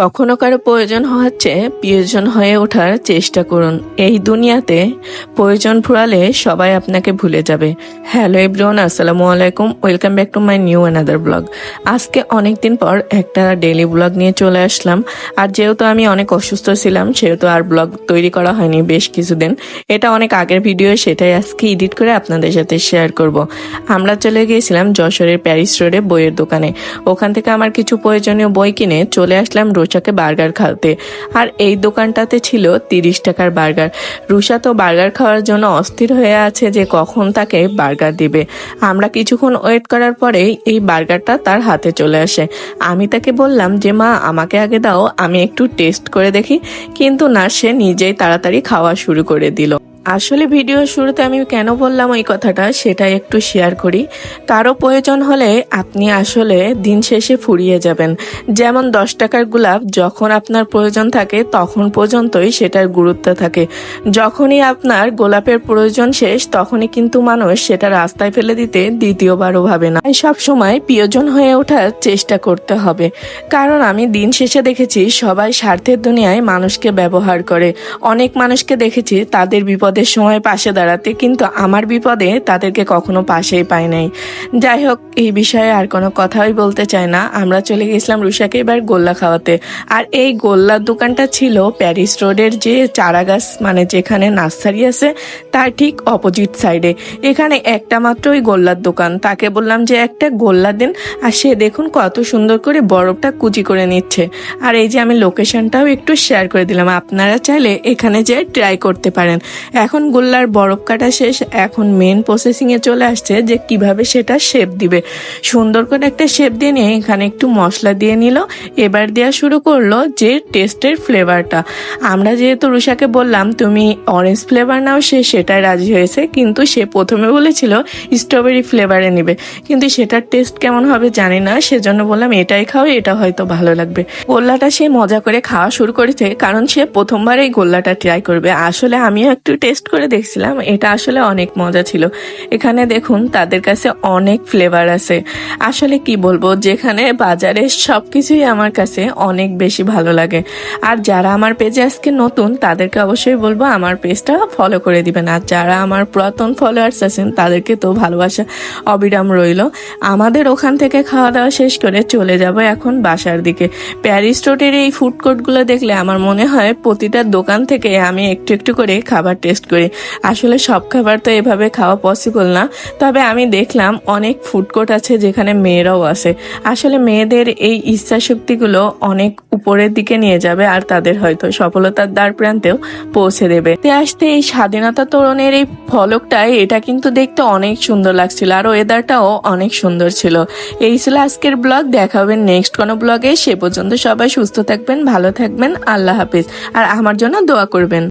কখনো কারও প্রয়োজন হচ্ছে প্রিয়জন হয়ে ওঠার চেষ্টা করুন। এই দুনিয়াতে প্রয়োজন ফুরালে সবাই আপনাকে ভুলে যাবে। হ্যালো এভরিওয়ান, আসসালামু আলাইকুম। Welcome back to my new another blog. আজকে অনেক দিন পর একটা ডেইলি ব্লগ নিয়ে চলে আসলাম। আর যেহেতু আমি অনেক অসুস্থ ছিলাম, সেহেতু আর ব্লগ তৈরি করা হয়নি বেশ কিছুদিন। এটা অনেক আগের ভিডিও, সেটাই আজকে এডিট করে আপনাদের সাথে শেয়ার করব। আমরা চলে গিয়েছিলাম যশোরের প্যারিস রোডে বইয়ের দোকানে। ওখান থেকে আমার কিছু প্রয়োজনীয় বই কিনে চলে আসলাম রোশাকে বার্গার খাওয়াতে। আর এই দোকানটাতে ছিল তিরিশ টাকার বার্গার। রুষা তো বার্গার খাওয়ার জন্য অস্থির হয়ে আছে যে কখন তাকে বার্গার দিবে। আমরা কিছুক্ষণ ওয়েট করার পরে এই বার্গারটা তার হাতে চলে আসে। আমি তাকে বললাম যে, মা, আমাকে আগে দাও, আমি একটু টেস্ট করে দেখি। কিন্তু না, সে নিজেই তাড়াতাড়ি খাওয়া শুরু করে দিল। আসলে ভিডিওর শুরুতে আমি কেন বললাম ওই কথাটা সেটা একটু শেয়ার করি। কারও প্রয়োজন হলে আপনি আসলে দিন শেষে ফুরিয়ে যাবেন। যেমন দশ টাকার গোলাপ যখন আপনার প্রয়োজন থাকে তখন পর্যন্তই সেটার গুরুত্ব থাকে। যখনই আপনার গোলাপের প্রয়োজন শেষ তখনই কিন্তু মানুষ সেটা রাস্তায় ফেলে দিতে দ্বিতীয়বারও ভাবে না। সব সময় প্রিয়জন হয়ে ওঠার চেষ্টা করতে হবে। কারণ আমি দিন শেষে দেখেছি সবাই স্বার্থের দুনিয়ায় মানুষকে ব্যবহার করে। অনেক মানুষকে দেখেছি তাদের বিপদের সময় পাশে দাঁড়াতে, কিন্তু আমার বিপদে তাদেরকে কখনো পাশেই পাই নাই। যাই হোক, এই বিষয়ে আর কোনো কথাই বলতে চাই না। আমরা চলে গেছিলাম রুষাকে এবার গোল্লা খাওয়াতে। আর এই গোল্লার দোকানটা ছিল প্যারিস রোডের যে চারা গাছ মানে যেখানে নার্সারি আছে, তার ঠিক অপোজিট সাইডে। এখানে একটা মাত্রই গোল্লার দোকান। তাকে বললাম যে, একটা গোল্লা দিন। আর সে দেখুন কত সুন্দর করে বরফটা কুচি করে নিচ্ছে। আর এই যে আমি লোকেশনটাও একটু শেয়ার করে দিলাম। আপনারা চাইলে এখানে যে ট্রাই করতে পারেন। এখন গোল্লার বরফ কাটা শেষ, এখন মেন প্রসেসিং এ চলে আসছে যে কীভাবে সেটা শেপ দিবে। সুন্দর করে একটা শেপ দিয়ে নিয়ে এখানে একটু মশলা দিয়ে নিল, এবার দেওয়া শুরু করল যে টেস্টের ফ্লেভারটা আমরা যেহেতু রুষাকে বললাম, তুমি অরেঞ্জ ফ্লেভার নাও, সে সেটাই রাজি হয়েছে। কিন্তু সে প্রথমে বলেছিল স্ট্রবেরি ফ্লেভারে নেবে। কিন্তু সেটার টেস্ট কেমন হবে জানি না, সেজন্য বললাম, এটাই খাও, এটা হয়তো ভালো লাগবে। গোল্লাটা সে মজা করে খাওয়া শুরু করেছে, কারণ সে প্রথমবার এই গোল্লাটা ট্রাই করবে। আসলে আমিও একটু টেস্ট করে দেখছিলাম, এটা আসলে অনেক মজা ছিল। এখানে দেখুন, তাদের কাছে অনেক ফ্লেভার আছে। আসলে কি বলব, যেখানে বাজারে সব কিছুই আমার কাছে অনেক বেশি ভালো লাগে। আর যারা আমার পেজে আজকে নতুন, তাদেরকে অবশ্যই বলব আমার পেজটা ফলো করে দিবেন। আর যারা আমার পুরাতন ফলোয়ার্স আছেন, তাদেরকে তো ভালোবাসা অবিরাম রইল। আমাদের ওখান থেকে খাওয়া দাওয়া শেষ করে চলে যাব এখন বাসার দিকে। প্যারিস রোডের এই ফুড কোর্টগুলো দেখলে আমার মনে হয় প্রতিটা দোকান থেকে আমি একটু একটু করে খাবার টেস্ট করি। আসলে সব খাবার তো এভাবে খাওয়া পসিবল না। তবে আমি দেখলাম অনেক ফুড কোর্ট আছে যেখানে মেয়েরাও আছে। আসলে মেয়েদের এই ইচ্ছা শক্তিগুলো অনেক উপরের দিকে নিয়ে যাবে আর তাদের হয়তো সফলতার দ্বার প্রান্তেও পৌঁছে দেবে। তে আসতে এই স্বাধীনতা তরুণের এই ফলকটাই এটা কিন্তু দেখতে অনেক সুন্দর লাগছিল আর ওয়েদারটাও অনেক সুন্দর ছিল। এই ছিল আজকের ব্লগ দেখা হবে নেক্সট কোনো ব্লগে সে পর্যন্ত সবাই সুস্থ থাকবেন, ভালো থাকবেন, আল্লাহ হাফিজ। আর আমার জন্য দোয়া করবেন।